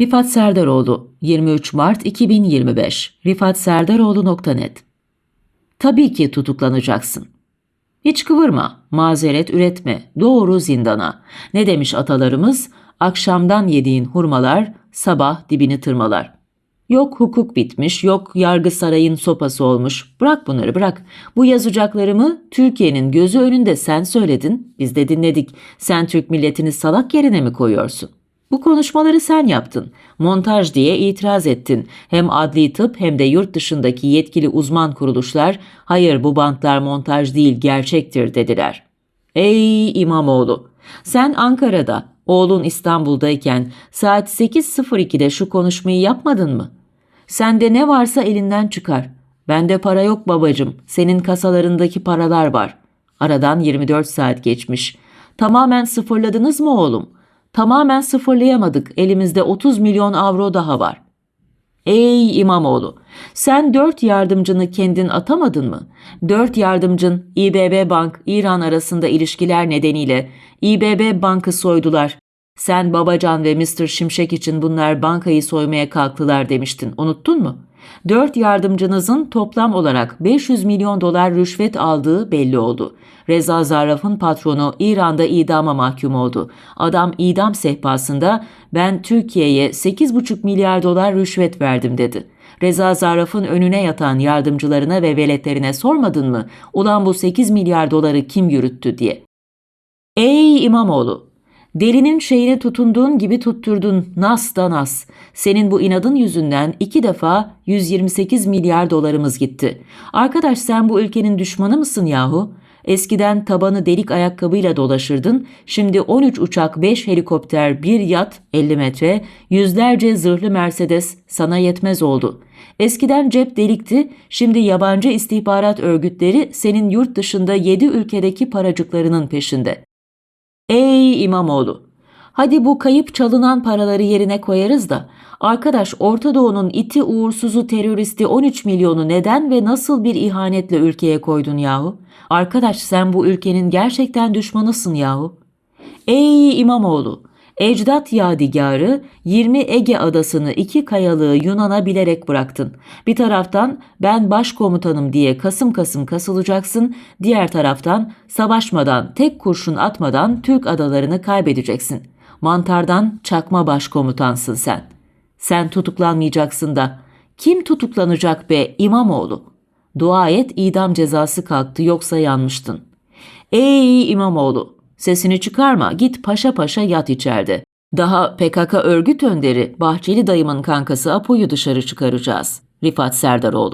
Rifat Serdaroğlu 23 Mart 2025 rifatserdaroğlu.net Tabii ki tutuklanacaksın. Hiç kıvırma, mazeret üretme, doğru zindana. Ne demiş atalarımız? Akşamdan yediğin hurmalar sabah dibini tırmalar. Yok hukuk bitmiş, yok yargı sarayın sopası olmuş. Bırak bunları bırak. Bu yazacaklarımı Türkiye'nin gözü önünde sen söyledin, biz de dinledik. Sen Türk milletini salak yerine mi koyuyorsun? Bu konuşmaları sen yaptın. Montaj diye itiraz ettin. Hem adli tıp hem de yurt dışındaki yetkili uzman kuruluşlar hayır bu bantlar montaj değil gerçektir dediler. Ey İmamoğlu! Sen Ankara'da, oğlun İstanbul'dayken saat 8.02'de şu konuşmayı yapmadın mı? Sende ne varsa elinden çıkar. Bende para yok babacım. Senin kasalarındaki paralar var. Aradan 24 saat geçmiş. Tamamen sıfırladınız mı oğlum? Tamamen sıfırlayamadık. Elimizde 30 milyon avro daha var. Ey İmamoğlu, sen dört yardımcını kendin atamadın mı? Dört yardımcın İBB Bank, İran arasında ilişkiler nedeniyle İBB Bank'ı soydular. Sen Babacan ve Mr. Şimşek için bunlar bankayı soymaya kalktılar demiştin. Unuttun mu? Dört yardımcınızın toplam olarak 500 milyon dolar rüşvet aldığı belli oldu. Reza Zarraf'ın patronu İran'da idama mahkum oldu. Adam idam sehpasında ben Türkiye'ye 8,5 milyar dolar rüşvet verdim dedi. Reza Zarraf'ın önüne yatan yardımcılarına ve veletlerine sormadın mı? Ulan bu 8 milyar doları kim yürüttü diye. Ey İmamoğlu! Delinin şeyine tutunduğun gibi tutturdun nas da nas. Senin bu inadın yüzünden iki defa 128 milyar dolarımız gitti. Arkadaş sen bu ülkenin düşmanı mısın yahu? Eskiden tabanı delik ayakkabıyla dolaşırdın. Şimdi 13 uçak, 5 helikopter, bir yat 50 metre, yüzlerce zırhlı Mercedes sana yetmez oldu. Eskiden cep delikti, şimdi yabancı istihbarat örgütleri senin yurt dışında 7 ülkedeki paracıklarının peşinde. Ey İmamoğlu! Hadi bu kayıp çalınan paraları yerine koyarız da arkadaş Orta Doğu'nun iti uğursuzu teröristi 13 milyonu neden ve nasıl bir ihanetle ülkeye koydun yahu? Arkadaş sen bu ülkenin gerçekten düşmanısın yahu. Ey İmamoğlu! Ecdat yadigarı 20 Ege adasını iki kayalığı Yunan'a bilerek bıraktın. Bir taraftan ben başkomutanım diye kasım kasım kasılacaksın, diğer taraftan savaşmadan, tek kurşun atmadan Türk adalarını kaybedeceksin. Mantardan çakma başkomutansın sen. Sen tutuklanmayacaksın da kim tutuklanacak be İmamoğlu? Dua et idam cezası kalktı yoksa yanmıştın. Ey İmamoğlu! Sesini çıkarma, git paşa paşa yat içeride. Daha PKK örgüt önderi Bahçeli dayımın kankası Apo'yu dışarı çıkaracağız. Rifat Serdaroğlu